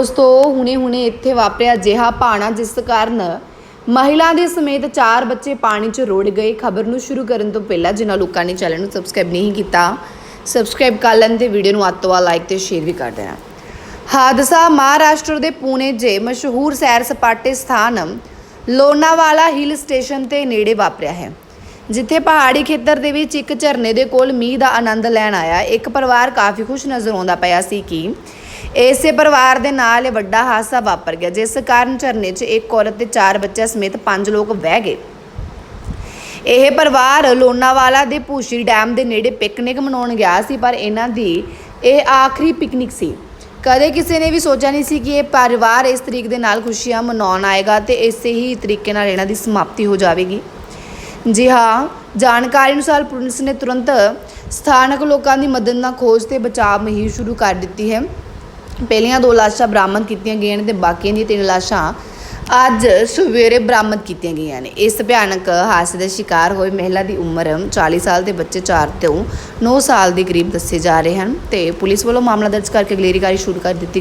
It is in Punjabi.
ਦੋਸਤੋ ਹੁਣੇ-ਹੁਣੇ ਇੱਥੇ ਵਾਪਰਿਆ ਅਜਿਹਾ ਭਾਣਾ ਜਿਸ ਕਾਰਨ ਮਹਿਲਾ ਦੇ ਸਮੇਤ ਚਾਰ ਬੱਚੇ ਪਾਣੀ 'ਚ ਰੁੜ ਗਏ। ਖਬਰ ਨੂੰ ਸ਼ੁਰੂ ਕਰਨ ਤੋਂ ਪਹਿਲਾਂ ਜਿਨ੍ਹਾਂ ਲੋਕਾਂ ਨੇ ਚੈਨਲ ਨੂੰ ਸਬਸਕ੍ਰਾਈਬ ਨਹੀਂ ਕੀਤਾ, ਸਬਸਕ੍ਰਾਈਬ ਕਰ ਲੈਣ ਤੇ ਵੀਡੀਓ ਨੂੰ ਅੱਤ ਲਾਈਕ ਤੇ ਸ਼ੇਅਰ ਵੀ ਕਰ ਦੇਣਾ। ਹਾਦਸਾ ਮਹਾਰਾਸ਼ਟਰ ਦੇ ਪੁਣੇ 'ਚ ਮਸ਼ਹੂਰ ਸੈਰ ਸਪਾਟੇ ਸਥਾਨ ਲੋਨਾਵਾਲਾ ਹਿਲ ਸਟੇਸ਼ਨ ਤੇ ਨੇੜੇ ਵਾਪਰਿਆ ਹੈ, ਜਿੱਥੇ ਪਹਾੜੀ ਖੇਤਰ ਦੇ ਵਿੱਚ ਇੱਕ ਝਰਨੇ ਦੇ ਕੋਲ ਮੀਂਹ ਦਾ ਆਨੰਦ ਲੈਣ ਆਇਆ। ਇੱਕ ਪਰਿਵਾਰ ਕਾਫੀ ਖੁਸ਼ ਨਜ਼ਰ ਆਉਂਦਾ ਪਿਆ ਸੀ ਕਿ ਇਸੇ ਪਰਿਵਾਰ ਦੇ ਨਾਲ ਇਹ ਵੱਡਾ ਹਾਦਸਾ ਵਾਪਰ ਗਿਆ, ਜਿਸ ਕਾਰਨ ਝਰਨੇ 'ਚ ਇੱਕ ਔਰਤ ਤੇ ਚਾਰ ਬੱਚਿਆਂ ਸਮੇਤ ਪੰਜ ਲੋਕ ਵਹਿ ਗਏ। ਇਹ ਪਰਿਵਾਰ ਲੋਨਾਵਾਲਾ ਦੇ ਭੂਸ਼ੀ ਡੈਮ ਦੇ ਨੇੜੇ ਪਿਕਨਿਕ ਮਨਾਉਣ ਗਿਆ ਸੀ, ਪਰ ਇਹਨਾਂ ਦੀ ਇਹ ਆਖਰੀ ਪਿਕਨਿਕ ਸੀ। ਕਦੇ ਕਿਸੇ ਨੇ ਵੀ ਸੋਚਿਆ ਨਹੀਂ ਸੀ ਕਿ ਇਹ ਪਰਿਵਾਰ ਇਸ ਤਰੀਕ ਦੇ ਨਾਲ ਖੁਸ਼ੀਆਂ ਮਨਾਉਣ ਆਏਗਾ ਤੇ ਇਸੇ ਹੀ ਤਰੀਕੇ ਨਾਲ ਇਹਨਾਂ ਦੀ ਸਮਾਪਤੀ ਹੋ ਜਾਵੇਗੀ। ਜੀ ਹਾਂ, ਜਾਣਕਾਰੀ ਅਨੁਸਾਰ ਪੁਲਿਸ ਨੇ ਤੁਰੰਤ ਸਥਾਨਕ ਲੋਕਾਂ ਦੀ ਮਦਦ ਨਾਲ ਖੋਜ ਤੇ ਬਚਾਅ ਮੁਹਿੰਮ ਸ਼ੁਰੂ ਕਰ ਦਿੱਤੀ ਹੈ। ਪਹਿਲੀਆਂ ਦੋ ਲਾਸ਼ਾਂ ਬਰਾਮਦ ਕੀਤੀਆਂ ਗਈਆਂ ਨੇ ਤੇ ਬਾਕੀਆਂ ਦੀਆਂ ਤਿੰਨ ਲਾਸ਼ਾਂ ਅੱਜ ਸਵੇਰੇ ਬਰਾਮਦ ਕੀਤੀਆਂ ਗਈਆਂ ਨੇ। ਇਸ ਭਿਆਨਕ ਹਾਦਸੇ ਦੇ ਸ਼ਿਕਾਰ ਹੋਏ ਮਹਿਲਾ ਦੀ ਉਮਰ 40 ਸਾਲ ਦੇ ਬੱਚੇ 4 ਤੋਂ 9 ਸਾਲ ਦੇ ਕਰੀਬ ਦੱਸੇ ਜਾ ਰਹੇ ਹਨ ਤੇ ਪੁਲਿਸ ਵੱਲੋਂ ਮਾਮਲਾ ਦਰਜ ਕਰਕੇ ਅਗਲੇਰੀ ਕਾਰਵਾਈ ਸ਼ੁਰੂ ਕਰ ਦਿੱਤੀ